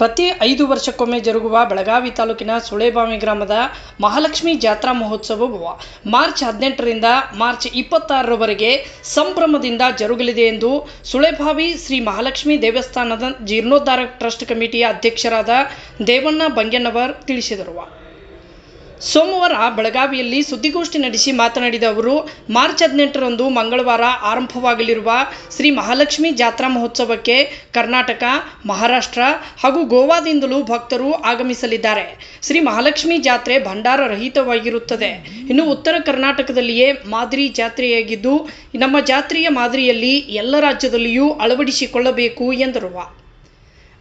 ಪ್ರತಿ ಐದು ವರ್ಷಕ್ಕೊಮ್ಮೆ ಜರುಗುವ ಬೆಳಗಾವಿ ತಾಲೂಕಿನ ಸುಳೇಬಾವಿ ಗ್ರಾಮದ ಮಹಾಲಕ್ಷ್ಮಿ ಜಾತ್ರಾ ಮಹೋತ್ಸವವು ಮಾರ್ಚ್ ಹದಿನೆಂಟರಿಂದ ಮಾರ್ಚ್ ಇಪ್ಪತ್ತಾರರವರೆಗೆ ಸಂಭ್ರಮದಿಂದ ಜರುಗಲಿದೆ ಎಂದು ಸುಳೇಬಾವಿ ಶ್ರೀ ಮಹಾಲಕ್ಷ್ಮಿ ದೇವಸ್ಥಾನದ ಜೀರ್ಣೋದ್ಧಾರ ಟ್ರಸ್ಟ್ ಕಮಿಟಿಯ ಅಧ್ಯಕ್ಷರಾದ ದೇವಣ್ಣ ಬಂಗೆಣ್ಣವರ್ ತಿಳಿಸಿದರು. ಸೋಮವಾರ ಬೆಳಗಾವಿಯಲ್ಲಿ ಸುದ್ದಿಗೋಷ್ಠಿ ನಡೆಸಿ ಮಾತನಾಡಿದ ಅವರು, ಮಾರ್ಚ್ ಹದಿನೆಂಟರಂದು ಮಂಗಳವಾರ ಆರಂಭವಾಗಲಿರುವ ಶ್ರೀ ಮಹಾಲಕ್ಷ್ಮಿ ಜಾತ್ರಾ ಮಹೋತ್ಸವಕ್ಕೆ ಕರ್ನಾಟಕ, ಮಹಾರಾಷ್ಟ್ರ ಹಾಗೂ ಗೋವಾದಿಂದಲೂ ಭಕ್ತರು ಆಗಮಿಸಲಿದ್ದಾರೆ. ಶ್ರೀ ಮಹಾಲಕ್ಷ್ಮಿ ಜಾತ್ರೆ ಭಂಡಾರ ರಹಿತವಾಗಿರುತ್ತದೆ. ಇನ್ನು ಉತ್ತರ ಕರ್ನಾಟಕದಲ್ಲಿಯೇ ಮಾದರಿ ಜಾತ್ರೆಯಾಗಿದ್ದು, ನಮ್ಮ ಜಾತ್ರೆಯ ಮಾದರಿಯಲ್ಲಿ ಎಲ್ಲ ರಾಜ್ಯದಲ್ಲಿಯೂ ಅಳವಡಿಸಿಕೊಳ್ಳಬೇಕು ಎಂದರು.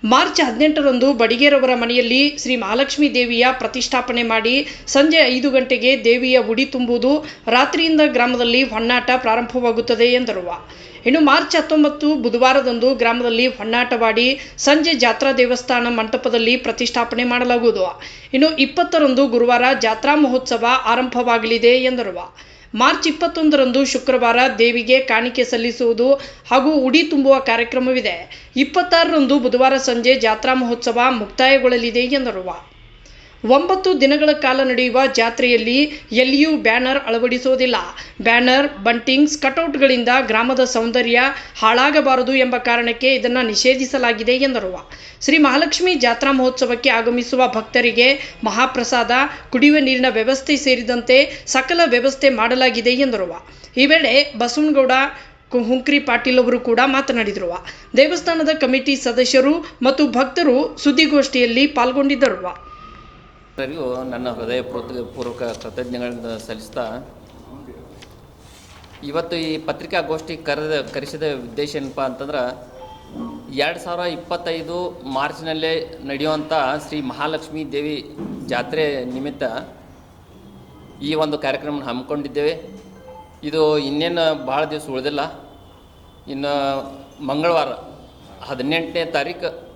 ಮಾರ್ಚ್ ಹದಿನೆಂಟರಂದು ಬಡಿಗೇರವರ ಮನೆಯಲ್ಲಿ ಶ್ರೀ ಮಹಾಲಕ್ಷ್ಮೀ ದೇವಿಯ ಪ್ರತಿಷ್ಠಾಪನೆ ಮಾಡಿ ಸಂಜೆ ಐದು ಗಂಟೆಗೆ ದೇವಿಯ ಉಡಿ ತುಂಬುವುದು ರಾತ್ರಿಯಿಂದ ಗ್ರಾಮದಲ್ಲಿ ಹೊನ್ನಾಟ ಪ್ರಾರಂಭವಾಗುತ್ತದೆ ಎಂದರು. ಇನ್ನು ಮಾರ್ಚ್ ಹತ್ತೊಂಬತ್ತು ಬುಧವಾರದಂದು ಗ್ರಾಮದಲ್ಲಿ ಹೊನ್ನಾಟವಾಡಿ ಸಂಜೆ ಜಾತ್ರಾ ದೇವಸ್ಥಾನ ಮಂಟಪದಲ್ಲಿ ಪ್ರತಿಷ್ಠಾಪನೆ ಮಾಡಲಾಗುವುದು. ಇನ್ನು ಇಪ್ಪತ್ತರಂದು ಗುರುವಾರ ಜಾತ್ರಾ ಮಹೋತ್ಸವ ಆರಂಭವಾಗಲಿದೆ ಎಂದರು. ಮಾರ್ಚ್ ಇಪ್ಪತ್ತೊಂದರಂದು ಶುಕ್ರವಾರ ದೇವಿಗೆ ಕಾಣಿಕೆ ಸಲ್ಲಿಸುವುದು ಹಾಗೂ ಉಡಿ ತುಂಬುವ ಕಾರ್ಯಕ್ರಮವಿದೆ. ಇಪ್ಪತ್ತಾರರಂದು ಬುಧವಾರ ಸಂಜೆ ಜಾತ್ರಾ ಮಹೋತ್ಸವ ಮುಕ್ತಾಯಗೊಳ್ಳಲಿದೆ ಎಂದರು. ಒಂಬತ್ತು ದಿನಗಳ ಕಾಲ ನಡೆಯುವ ಜಾತ್ರೆಯಲ್ಲಿ ಎಲ್ಲಿಯೂ ಬ್ಯಾನರ್ ಅಳವಡಿಸೋದಿಲ್ಲ ಬ್ಯಾನರ್, ಬಂಟಿಂಗ್ಸ್, ಕಟೌಟ್ಗಳಿಂದ ಗ್ರಾಮದ ಸೌಂದರ್ಯ ಹಾಳಾಗಬಾರದು ಎಂಬ ಕಾರಣಕ್ಕೆ ಇದನ್ನು ನಿಷೇಧಿಸಲಾಗಿದೆ ಎಂದರು. ಶ್ರೀ ಮಹಾಲಕ್ಷ್ಮಿ ಜಾತ್ರಾ ಮಹೋತ್ಸವಕ್ಕೆ ಆಗಮಿಸುವ ಭಕ್ತರಿಗೆ ಮಹಾಪ್ರಸಾದ, ಕುಡಿಯುವ ನೀರಿನ ವ್ಯವಸ್ಥೆ ಸೇರಿದಂತೆ ಸಕಲ ವ್ಯವಸ್ಥೆ ಮಾಡಲಾಗಿದೆ ಎಂದರು. ಈ ವೇಳೆ ಬಸವನಗೌಡ ಹುಂಕ್ರಿ ಪಾಟೀಲ್ ಅವರು ಕೂಡ ಮಾತನಾಡಿದರು. ದೇವಸ್ಥಾನದ ಕಮಿಟಿ ಸದಸ್ಯರು ಮತ್ತು ಭಕ್ತರು ಸುದ್ದಿಗೋಷ್ಠಿಯಲ್ಲಿ ಪಾಲ್ಗೊಂಡಿದ್ದರು. ಎಲ್ಲರಿಗೂ ನನ್ನ ಹೃದಯ ಪೂರ್ವಕ ಕೃತಜ್ಞಗಳನ್ನು ಸಲ್ಲಿಸ್ತಾ, ಇವತ್ತು ಈ ಪತ್ರಿಕಾಗೋಷ್ಠಿ ಕರೆದ, ಕರೆಸಿದ ಉದ್ದೇಶ ಏನಪ್ಪ ಅಂತಂದ್ರೆ, ಎರಡು ಸಾವಿರ ಇಪ್ಪತ್ತೈದು ಮಾರ್ಚ್ನಲ್ಲೇ ನಡೆಯುವಂಥ ಶ್ರೀ ಮಹಾಲಕ್ಷ್ಮೀ ದೇವಿ ಜಾತ್ರೆ ನಿಮಿತ್ತ ಈ ಒಂದು ಕಾರ್ಯಕ್ರಮ ಹಮ್ಮಿಕೊಂಡಿದ್ದೇವೆ. ಇದು ಇನ್ನೇನು ಭಾಳ ದಿವಸ ಉಳಿದಿಲ್ಲ. ಇನ್ನು ಮಂಗಳವಾರ ಹದಿನೆಂಟನೇ ತಾರೀಕು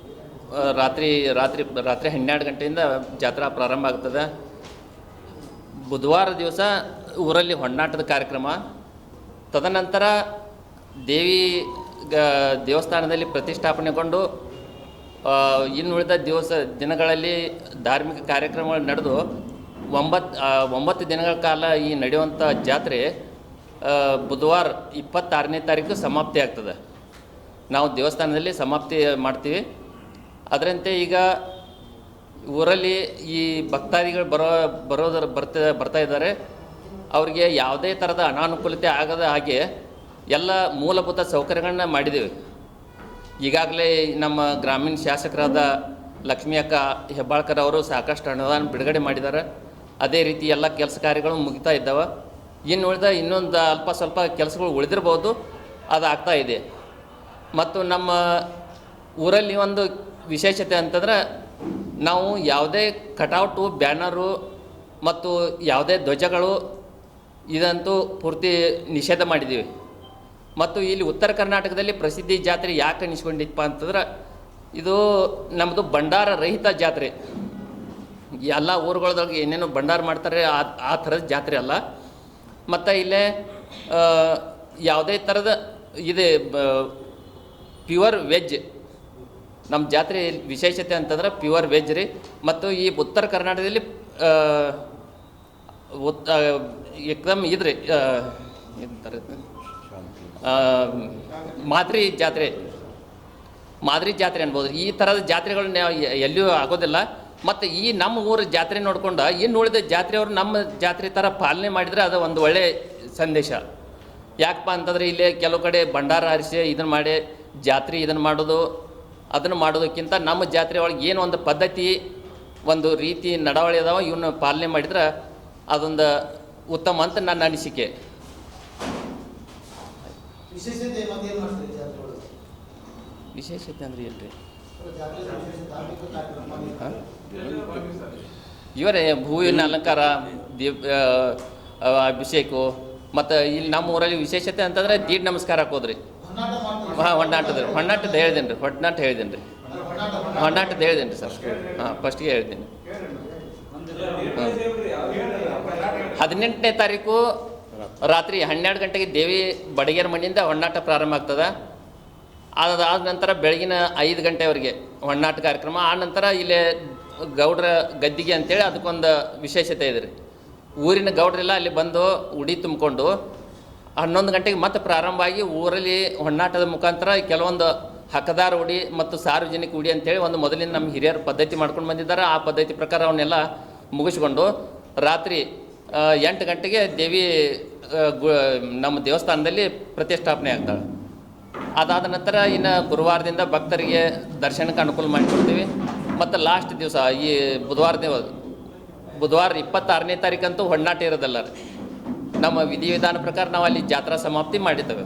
ರಾತ್ರಿ ರಾತ್ರಿ ರಾತ್ರಿ ಹನ್ನೆರಡು ಗಂಟೆಯಿಂದ ಜಾತ್ರಾ ಪ್ರಾರಂಭ ಆಗ್ತದೆ. ಬುಧವಾರ ದಿವಸ ಊರಲ್ಲಿ ಹೊಣ್ಣಾಟದ ಕಾರ್ಯಕ್ರಮ. ತದನಂತರ ದೇವಿ ಗ- ದೇವಸ್ಥಾನದಲ್ಲಿ ಪ್ರತಿಷ್ಠಾಪನೆಗೊಂಡು ಇನ್ನುಳಿದ ದಿವಸ ದಿನಗಳಲ್ಲಿ ಧಾರ್ಮಿಕ ಕಾರ್ಯಕ್ರಮಗಳು ನಡೆದು ಒಂಬತ್ತು ಒಂಬತ್ತು ದಿನಗಳ ಕಾಲ ಈ ನಡೆಯುವಂಥ ಜಾತ್ರೆ ಬುಧವಾರ ಇಪ್ಪತ್ತಾರನೇ ತಾರೀಕು ಸಮಾಪ್ತಿ ಆಗ್ತದೆ. ನಾವು ದೇವಸ್ಥಾನದಲ್ಲಿ ಸಮಾಪ್ತಿ ಮಾಡ್ತೀವಿ. ಅದರಂತೆ ಈಗ ಊರಲ್ಲಿ ಈ ಭಕ್ತಾದಿಗಳು ಬರೋ, ಬರೋದ್ರ ಬರ್ತಾ ಬರ್ತಾ ಇದ್ದಾರೆ. ಅವರಿಗೆ ಯಾವುದೇ ಥರದ ಅನಾನುಕೂಲತೆ ಆಗದ ಹಾಗೆ ಎಲ್ಲ ಮೂಲಭೂತ ಸೌಕರ್ಯಗಳನ್ನ ಮಾಡಿದ್ದೇವೆ. ಈಗಾಗಲೇ ನಮ್ಮ ಗ್ರಾಮೀಣ ಶಾಸಕರಾದ ಲಕ್ಷ್ಮೀ ಅಕ್ಕ ಹೆಬ್ಬಾಳ್ಕರ್ ಅವರು ಸಾಕಷ್ಟು ಅನುದಾನ ಬಿಡುಗಡೆ ಮಾಡಿದ್ದಾರೆ. ಅದೇ ರೀತಿ ಎಲ್ಲ ಕೆಲಸ ಕಾರ್ಯಗಳು ಮುಗಿತಾ ಇದ್ದಾವೆ. ಇನ್ನು ಉಳಿದ ಇನ್ನೊಂದು ಅಲ್ಪ ಸ್ವಲ್ಪ ಕೆಲಸಗಳು ಉಳಿದಿರ್ಬೋದು. ಅದು ಆಗ್ತಾ ಇದೆ. ಮತ್ತು ನಮ್ಮ ಊರಲ್ಲಿ ಒಂದು ವಿಶೇಷತೆ ಅಂತಂದ್ರೆ ನಾವು ಯಾವುದೇ ಕಟೌಟು, ಬ್ಯಾನರು ಮತ್ತು ಯಾವುದೇ ಧ್ವಜಗಳು ಇದಂತೂ ಪೂರ್ತಿ ನಿಷೇಧ ಮಾಡಿದ್ದೀವಿ. ಮತ್ತು ಇಲ್ಲಿ ಉತ್ತರ ಕರ್ನಾಟಕದಲ್ಲಿ ಪ್ರಸಿದ್ಧಿ ಜಾತ್ರೆ ಯಾಕೆ ಅನಿಸ್ಕೊಂಡಿತ್ತಪ್ಪ ಅಂತಂದ್ರೆ ಇದು ನಮ್ಮದು ಭಂಡಾರ ರಹಿತ ಜಾತ್ರೆ. ಎಲ್ಲ ಊರುಗಳದಾಗ ಏನೇನು ಭಂಡಾರ ಮಾಡ್ತಾರೆ, ಆ ಆ ಥರದ ಜಾತ್ರೆ ಅಲ್ಲ. ಮತ್ತು ಇಲ್ಲೇ ಯಾವುದೇ ಥರದ ಇದೆ ಪ್ಯೂರ್ ವೆಜ್ ನಮ್ಮ ಜಾತ್ರೆ ವಿಶೇಷತೆ ಅಂತಂದ್ರೆ ಪ್ಯೂರ್ ವೆಜ್ ರೀ. ಮತ್ತು ಈ ಉತ್ತರ ಕರ್ನಾಟಕದಲ್ಲಿ ಉತ್ ಎಕ್ದಮ್ ಇದ್ರಿ ಮಾದರಿ ಜಾತ್ರೆ. ಮಾದರಿ ಜಾತ್ರೆ ಅನ್ಬೋದು ಈ ಥರದ ಜಾತ್ರೆಗಳನ್ನ ಎಲ್ಲಿಯೂ ಆಗೋದಿಲ್ಲ. ಮತ್ತು ಈ ನಮ್ಮ ಊರ ಜಾತ್ರೆ ನೋಡ್ಕೊಂಡು ಇನ್ನು ಉಳಿದ ಜಾತ್ರೆಯವರು ನಮ್ಮ ಜಾತ್ರೆ ಥರ ಪಾಲನೆ ಮಾಡಿದರೆ ಅದು ಒಂದು ಒಳ್ಳೆಯ ಸಂದೇಶ. ಯಾಕಪ್ಪ ಅಂತಂದರೆ ಇಲ್ಲಿ ಕೆಲವು ಕಡೆ ಭಂಡಾರ ಹರಿಸಿ ಇದನ್ನು ಮಾಡಿ ಜಾತ್ರೆ ಇದನ್ನು ಮಾಡೋದು ಅದನ್ನು ಮಾಡೋದಕ್ಕಿಂತ ನಮ್ಮ ಜಾತ್ರೆ ಒಳಗೆ ಏನು ಒಂದು ಪದ್ಧತಿ ಒಂದು ರೀತಿ ನಡವಳಿ ಅದಾವ ಇವನ್ನ ಪಾಲನೆ ಮಾಡಿದ್ರೆ ಅದೊಂದು ಉತ್ತಮ ಅಂತ ನನ್ನ ಅನಿಸಿಕೆ. ವಿಶೇಷತೆ ಅಂದ್ರೆ ಏನ್ರಿ? ಇವರೇ ಹೂವಿನ ಅಲಂಕಾರ ದೀಪ ಅಭಿಷೇಕು ಮತ್ತು ಇಲ್ಲಿ ನಮ್ಮ ಊರಲ್ಲಿ ವಿಶೇಷತೆ ಅಂತಂದ್ರೆ ದೀಡ್ ನಮಸ್ಕಾರ ಹಾಕೋದ್ರಿ ಹಾಂ ಹೊಂಡಾಟದ ಹೊಂಡಾಟದ ಹೇಳಿದ್ದೀನಿ ರೀ ಹೊಣ್ಣಾಟ ಹೇಳಿದ್ದೀನಿ ರೀ ಹೊಂಡಾಟದ ಹೇಳಿದ್ದೀನಿ ರೀ ಸರ್. ಹಾಂ ಫಸ್ಟಿಗೆ ಹೇಳ್ತೀನಿ. ಹಾಂ. ಹದಿನೆಂಟನೇ ತಾರೀಕು ರಾತ್ರಿ ಹನ್ನೆರಡು ಗಂಟೆಗೆ ದೇವಿ ಬಡಗೇರ ಮಣ್ಣಿಂದ ಹೊಣ್ಣಾಟ ಪ್ರಾರಂಭ ಆಗ್ತದೆ. ಅದಾದ ನಂತರ ಬೆಳಗಿನ ಐದು ಗಂಟೆವರೆಗೆ ಹೊಣ್ಣಾಟ ಕಾರ್ಯಕ್ರಮ. ಆ ನಂತರ ಇಲ್ಲೇ ಗೌಡ್ರ ಗದ್ದಿಗೆ ಅಂತೇಳಿ ಅದಕ್ಕೊಂದು ವಿಶೇಷತೆ ಇದೆ ರೀ. ಊರಿನ ಗೌಡ್ರೆಲ್ಲ ಅಲ್ಲಿ ಬಂದು ಉಡಿ ತುಂಬಿಕೊಂಡು ಹನ್ನೊಂದು ಗಂಟೆಗೆ ಮತ್ತೆ ಪ್ರಾರಂಭ ಆಗಿ ಊರಲ್ಲಿ ಹೊನ್ನಾಟದ ಮುಖಾಂತರ ಕೆಲವೊಂದು ಹಕ್ಕದಾರ ಉಡಿ ಮತ್ತು ಸಾರ್ವಜನಿಕ ಉಡಿ ಅಂತೇಳಿ ಒಂದು ಮೊದಲಿನ ನಮ್ಮ ಹಿರಿಯರು ಪದ್ಧತಿ ಮಾಡ್ಕೊಂಡು ಬಂದಿದ್ದಾರೆ. ಆ ಪದ್ಧತಿ ಪ್ರಕಾರ ಅವನ್ನೆಲ್ಲ ಮುಗಿಸ್ಕೊಂಡು ರಾತ್ರಿ ಎಂಟು ಗಂಟೆಗೆ ದೇವಿ ನಮ್ಮ ದೇವಸ್ಥಾನದಲ್ಲಿ ಪ್ರತಿಷ್ಠಾಪನೆ ಆಗ್ತಾಳೆ ಅದಾದ ನಂತರ ಇನ್ನು ಗುರುವಾರದಿಂದ ಭಕ್ತರಿಗೆ ದರ್ಶನಕ್ಕೆ ಅನುಕೂಲ ಮಾಡಿಕೊಡ್ತೀವಿ. ಮತ್ತು ಲಾಸ್ಟ್ ದಿವಸ ಈ ಬುಧವಾರ ದಿವ, ಬುಧವಾರ ಇಪ್ಪತ್ತಾರನೇ ತಾರೀಕಂತೂ ಹೊಣ್ಣಾಟ ಇರೋದಲ್ಲ ರೀ. ನಮ್ಮ ವಿಧಿವಿಧಾನ ಪ್ರಕಾರ ನಾವು ಅಲ್ಲಿ ಜಾತ್ರಾ ಸಮಾಪ್ತಿ ಮಾಡಿದ್ದೇವೆ.